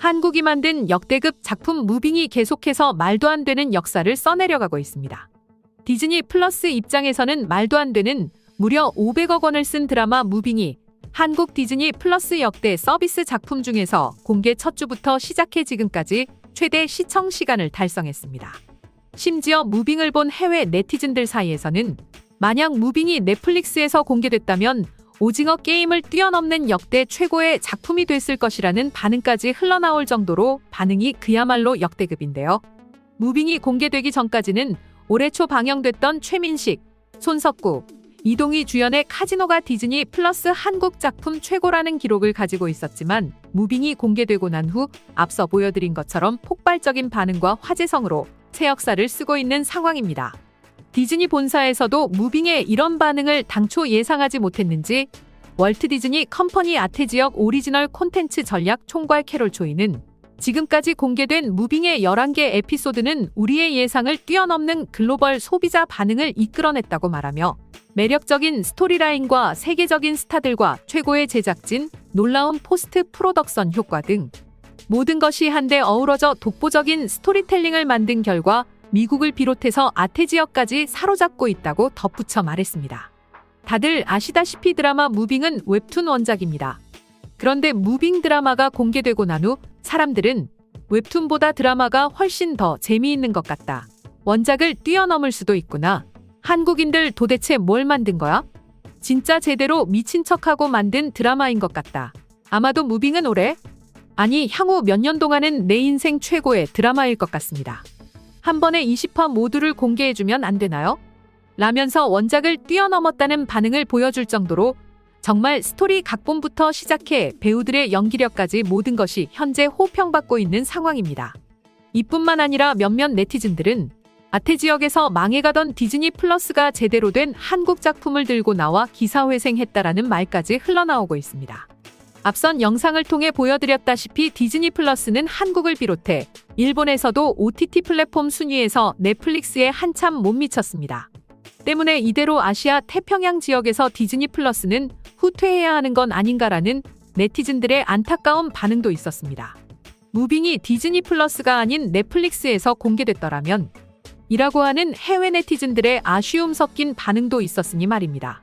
한국이 만든 역대급 작품 무빙이 계속해서 말도 안 되는 역사를 써내려가고 있습니다. 디즈니 플러스 입장에서는 말도 안 되는 무려 500억 원을 쓴 드라마 무빙이 한국 디즈니 플러스 역대 서비스 작품 중에서 공개 첫 주부터 시작해 지금까지 최대 시청 시간을 달성했습니다. 심지어 무빙을 본 해외 네티즌들 사이에서는 만약 무빙이 넷플릭스에서 공개됐다면 오징어 게임을 뛰어넘는 역대 최고의 작품이 됐을 것이라는 반응까지 흘러나올 정도로 반응이 그야말로 역대급인데요. 무빙이 공개되기 전까지는 올해 초 방영됐던 최민식, 손석구, 이동희 주연의 카지노가 디즈니 플러스 한국 작품 최고라는 기록을 가지고 있었지만 무빙이 공개되고 난 후 앞서 보여드린 것처럼 폭발적인 반응과 화제성으로 새 역사를 쓰고 있는 상황입니다. 디즈니 본사에서도 무빙의 이런 반응을 당초 예상하지 못했는지 월트 디즈니 컴퍼니 아태 지역 오리지널 콘텐츠 전략 총괄 캐롤 초이는 지금까지 공개된 무빙의 11개 에피소드는 우리의 예상을 뛰어넘는 글로벌 소비자 반응을 이끌어냈다고 말하며 매력적인 스토리라인과 세계적인 스타들과 최고의 제작진, 놀라운 포스트 프로덕션 효과 등 모든 것이 한데 어우러져 독보적인 스토리텔링을 만든 결과 미국을 비롯해서 아태 지역까지 사로잡고 있다고 덧붙여 말했습니다. 다들 아시다시피 드라마 무빙은 웹툰 원작입니다. 그런데 무빙 드라마가 공개되고 난 후 사람들은 웹툰보다 드라마가 훨씬 더 재미있는 것 같다. 원작을 뛰어넘을 수도 있구나. 한국인들 도대체 뭘 만든 거야? 진짜 제대로 미친 척하고 만든 드라마인 것 같다. 아마도 무빙은 올해? 아니, 향후 몇 년 동안은 내 인생 최고의 드라마일 것 같습니다. 한 번에 20화 모두를 공개해주면 안 되나요? 라면서 원작을 뛰어넘었다는 반응을 보여줄 정도로 정말 스토리 각본부터 시작해 배우들의 연기력까지 모든 것이 현재 호평받고 있는 상황입니다. 이뿐만 아니라 몇몇 네티즌들은 아태 지역에서 망해가던 디즈니 플러스가 제대로 된 한국 작품을 들고 나와 기사회생했다라는 말까지 흘러나오고 있습니다. 앞선 영상을 통해 보여드렸다시피 디즈니 플러스는 한국을 비롯해 일본에서도 OTT 플랫폼 순위에서 넷플릭스에 한참 못 미쳤습니다. 때문에 이대로 아시아 태평양 지역에서 디즈니 플러스는 후퇴해야 하는 건 아닌가라는 네티즌들의 안타까운 반응도 있었습니다. 무빙이 디즈니 플러스가 아닌 넷플릭스에서 공개됐더라면 이라고 하는 해외 네티즌들의 아쉬움 섞인 반응도 있었으니 말입니다.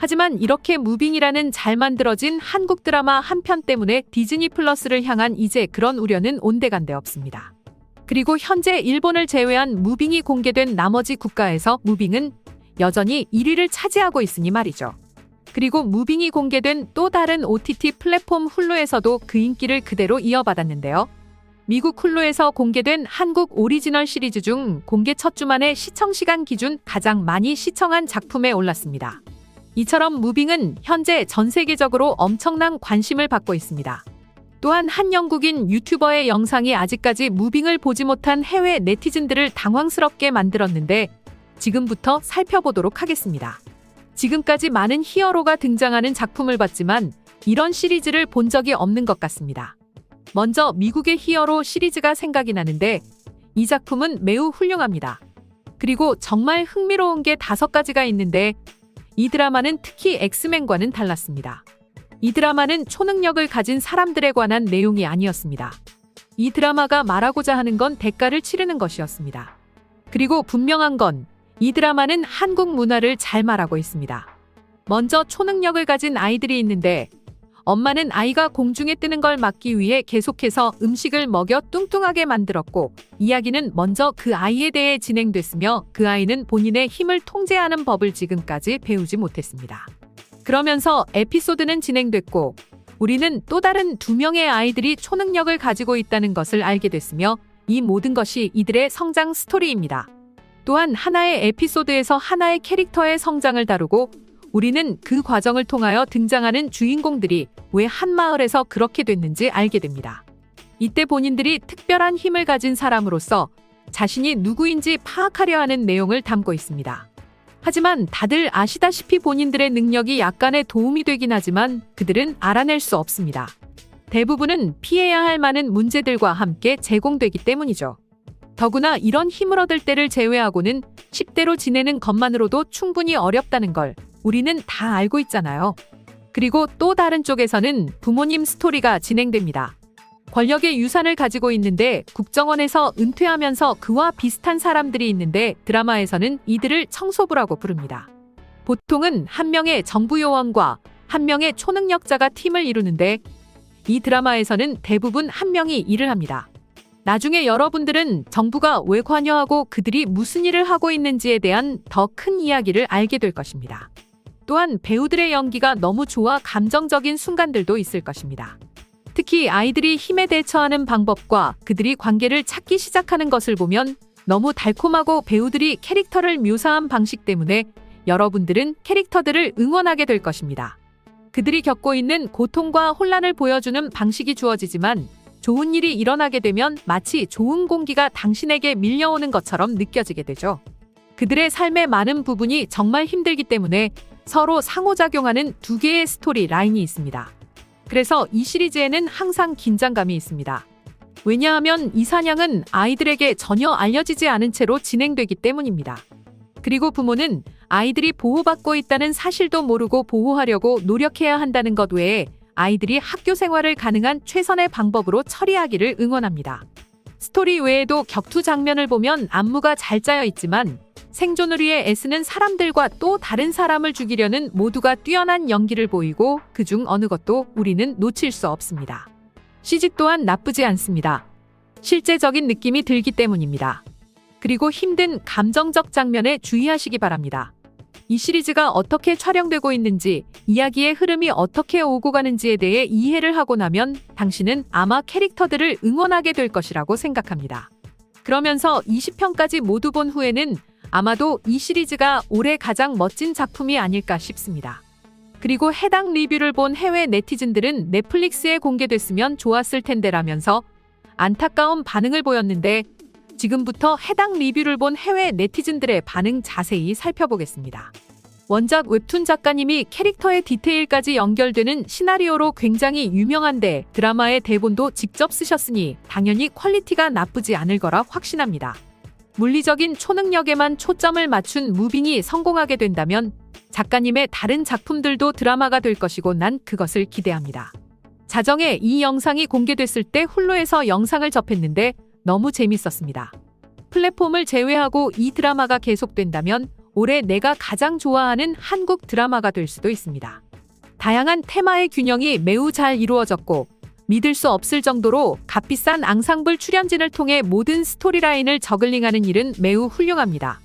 하지만 이렇게 무빙이라는 잘 만들어진 한국 드라마 한 편 때문에 디즈니 플러스를 향한 이제 그런 우려는 온데간데 없습니다. 그리고 현재 일본을 제외한 무빙이 공개된 나머지 국가에서 무빙은 여전히 1위를 차지하고 있으니 말이죠. 그리고 무빙이 공개된 또 다른 OTT 플랫폼 훌루에서도 그 인기를 그대로 이어받았는데요. 미국 훌루에서 공개된 한국 오리지널 시리즈 중 공개 첫 주만에 시청 시간 기준 가장 많이 시청한 작품에 올랐습니다. 이처럼 무빙은 현재 전 세계적으로 엄청난 관심을 받고 있습니다. 또한 한 영국인 유튜버의 영상이 아직까지 무빙을 보지 못한 해외 네티즌들을 당황스럽게 만들었는데 지금부터 살펴보도록 하겠습니다. 지금까지 많은 히어로가 등장하는 작품을 봤지만 이런 시리즈를 본 적이 없는 것 같습니다. 먼저 미국의 히어로 시리즈가 생각이 나는데 이 작품은 매우 훌륭합니다. 그리고 정말 흥미로운 게 다섯 가지가 있는데 이 드라마는 특히 엑스맨과는 달랐습니다. 이 드라마는 초능력을 가진 사람들에 관한 내용이 아니었습니다. 이 드라마가 말하고자 하는 건 대가를 치르는 것이었습니다. 그리고 분명한 건 이 드라마는 한국 문화를 잘 말하고 있습니다. 먼저 초능력을 가진 아이들이 있는데 엄마는 아이가 공중에 뜨는 걸 막기 위해 계속해서 음식을 먹여 뚱뚱하게 만들었고 이야기는 먼저 그 아이에 대해 진행됐으며 그 아이는 본인의 힘을 통제하는 법을 지금까지 배우지 못했습니다. 그러면서 에피소드는 진행됐고 우리는 또 다른 두 명의 아이들이 초능력을 가지고 있다는 것을 알게 됐으며 이 모든 것이 이들의 성장 스토리입니다. 또한 하나의 에피소드에서 하나의 캐릭터의 성장을 다루고 우리는 그 과정을 통하여 등장하는 주인공들이 왜 한 마을에서 그렇게 됐는지 알게 됩니다. 이때 본인들이 특별한 힘을 가진 사람으로서 자신이 누구인지 파악하려 하는 내용을 담고 있습니다. 하지만 다들 아시다시피 본인들의 능력이 약간의 도움이 되긴 하지만 그들은 알아낼 수 없습니다. 대부분은 피해야 할 많은 문제들과 함께 제공되기 때문이죠. 더구나 이런 힘을 얻을 때를 제외하고는 10대로 지내는 것만으로도 충분히 어렵다는 걸 우리는 다 알고 있잖아요. 그리고 또 다른 쪽에서는 부모님 스토리가 진행됩니다. 권력의 유산을 가지고 있는데 국정원에서 은퇴하면서 그와 비슷한 사람들이 있는데 드라마에서는 이들을 청소부라고 부릅니다. 보통은 한 명의 정부 요원과 한 명의 초능력자가 팀을 이루는데 이 드라마에서는 대부분 한 명이 일을 합니다. 나중에 여러분들은 정부가 왜 관여하고 그들이 무슨 일을 하고 있는지에 대한 더 큰 이야기를 알게 될 것입니다. 또한 배우들의 연기가 너무 좋아 감정적인 순간들도 있을 것입니다. 특히 아이들이 힘에 대처하는 방법과 그들이 관계를 찾기 시작하는 것을 보면 너무 달콤하고 배우들이 캐릭터를 묘사한 방식 때문에 여러분들은 캐릭터들을 응원하게 될 것입니다. 그들이 겪고 있는 고통과 혼란을 보여주는 방식이 주어지지만 좋은 일이 일어나게 되면 마치 좋은 공기가 당신에게 밀려오는 것처럼 느껴지게 되죠. 그들의 삶의 많은 부분이 정말 힘들기 때문에 서로 상호작용하는 두 개의 스토리 라인이 있습니다. 그래서 이 시리즈에는 항상 긴장감이 있습니다. 왜냐하면 이 사냥은 아이들에게 전혀 알려지지 않은 채로 진행되기 때문입니다. 그리고 부모는 아이들이 보호받고 있다는 사실도 모르고 보호하려고 노력해야 한다는 것 외에 아이들이 학교 생활을 가능한 최선의 방법으로 처리하기를 응원합니다. 스토리 외에도 격투 장면을 보면 안무가 잘 짜여 있지만 생존을 위해 애쓰는 사람들과 또 다른 사람을 죽이려는 모두가 뛰어난 연기를 보이고 그중 어느 것도 우리는 놓칠 수 없습니다. CG 또한 나쁘지 않습니다. 실제적인 느낌이 들기 때문입니다. 그리고 힘든 감정적 장면에 주의하시기 바랍니다. 이 시리즈가 어떻게 촬영되고 있는지, 이야기의 흐름이 어떻게 오고 가는지에 대해 이해를 하고 나면 당신은 아마 캐릭터들을 응원하게 될 것이라고 생각합니다. 그러면서 20편까지 모두 본 후에는 아마도 이 시리즈가 올해 가장 멋진 작품이 아닐까 싶습니다. 그리고 해당 리뷰를 본 해외 네티즌들은 넷플릭스에 공개됐으면 좋았을 텐데라면서 안타까운 반응을 보였는데 지금부터 해당 리뷰를 본 해외 네티즌들의 반응 자세히 살펴보겠습니다. 원작 웹툰 작가님이 캐릭터의 디테일까지 연결되는 시나리오로 굉장히 유명한데 드라마의 대본도 직접 쓰셨으니 당연히 퀄리티가 나쁘지 않을 거라 확신합니다. 물리적인 초능력에만 초점을 맞춘 무빙이 성공하게 된다면 작가님의 다른 작품들도 드라마가 될 것이고 난 그것을 기대합니다. 자정에 이 영상이 공개됐을 때 훌루에서 영상을 접했는데 너무 재밌었습니다. 플랫폼을 제외하고 이 드라마가 계속된다면 올해 내가 가장 좋아하는 한국 드라마가 될 수도 있습니다. 다양한 테마의 균형이 매우 잘 이루어졌고 믿을 수 없을 정도로 값비싼 앙상블 출연진을 통해 모든 스토리라인을 저글링하는 일은 매우 훌륭합니다.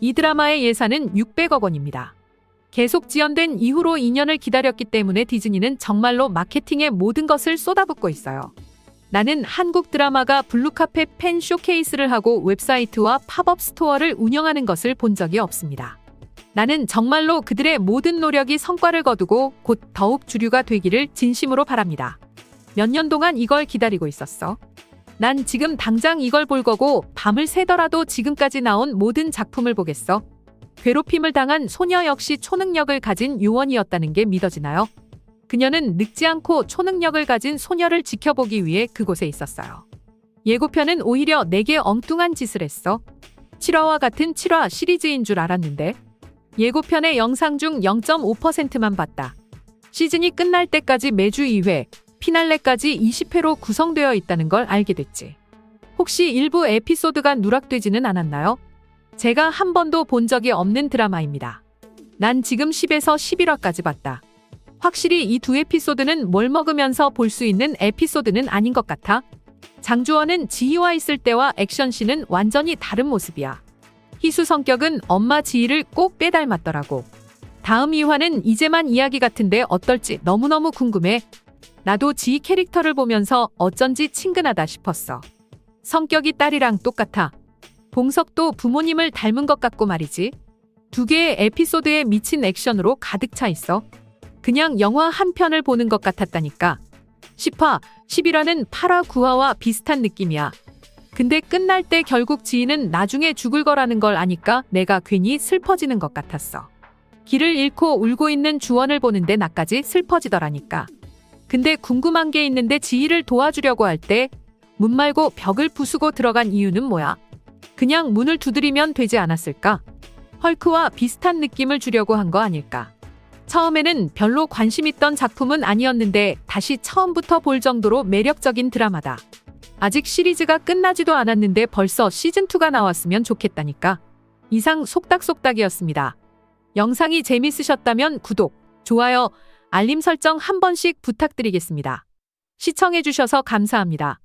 이 드라마의 예산은 600억 원입니다. 계속 지연된 이후로 2년을 기다렸기 때문에 디즈니는 정말로 마케팅에 모든 것을 쏟아붓고 있어요. 나는 한국 드라마가 블루카페 팬 쇼케이스를 하고 웹사이트와 팝업 스토어를 운영하는 것을 본 적이 없습니다. 나는 정말로 그들의 모든 노력이 성과를 거두고 곧 더욱 주류가 되기를 진심으로 바랍니다. 몇 년 동안 이걸 기다리고 있었어. 난 지금 당장 이걸 볼 거고 밤을 새더라도 지금까지 나온 모든 작품을 보겠어. 괴롭힘을 당한 소녀 역시 초능력을 가진 요원이었다는 게 믿어지나요? 그녀는 늙지 않고 초능력을 가진 소녀를 지켜보기 위해 그곳에 있었어요. 예고편은 오히려 내게 엉뚱한 짓을 했어. 7화와 같은 7화 시리즈인 줄 알았는데 예고편의 영상 중 0.5%만 봤다. 시즌이 끝날 때까지 매주 2회, 피날레까지 20회로 구성되어 있다는 걸 알게 됐지. 혹시 일부 에피소드가 누락되지는 않았나요? 제가 한 번도 본 적이 없는 드라마입니다. 난 지금 10에서 11화까지 봤다. 확실히 이 두 에피소드는 뭘 먹으면서 볼 수 있는 에피소드는 아닌 것 같아. 장주원은 지희와 있을 때와 액션씬은 완전히 다른 모습이야. 희수 성격은 엄마 지희를 꼭 빼닮았더라고. 다음 2화는 이제만 이야기 같은데 어떨지 너무너무 궁금해. 나도 지희 캐릭터를 보면서 어쩐지 친근하다 싶었어. 성격이 딸이랑 똑같아. 봉석도 부모님을 닮은 것 같고 말이지. 두 개의 에피소드에 미친 액션으로 가득 차 있어. 그냥 영화 한 편을 보는 것 같았다니까. 10화, 11화는 8화, 9화와 비슷한 느낌이야. 근데 끝날 때 결국 지인은 나중에 죽을 거라는 걸 아니까 내가 괜히 슬퍼지는 것 같았어. 길을 잃고 울고 있는 주원을 보는데 나까지 슬퍼지더라니까. 근데 궁금한 게 있는데 지희를 도와주려고 할 때 문 말고 벽을 부수고 들어간 이유는 뭐야? 그냥 문을 두드리면 되지 않았을까? 헐크와 비슷한 느낌을 주려고 한 거 아닐까? 처음에는 별로 관심 있던 작품은 아니었는데 다시 처음부터 볼 정도로 매력적인 드라마다. 아직 시리즈가 끝나지도 않았는데 벌써 시즌2가 나왔으면 좋겠다니까. 이상 속닥속닥이었습니다. 영상이 재밌으셨다면 구독, 좋아요, 알림 설정 한 번씩 부탁드리겠습니다. 시청해주셔서 감사합니다.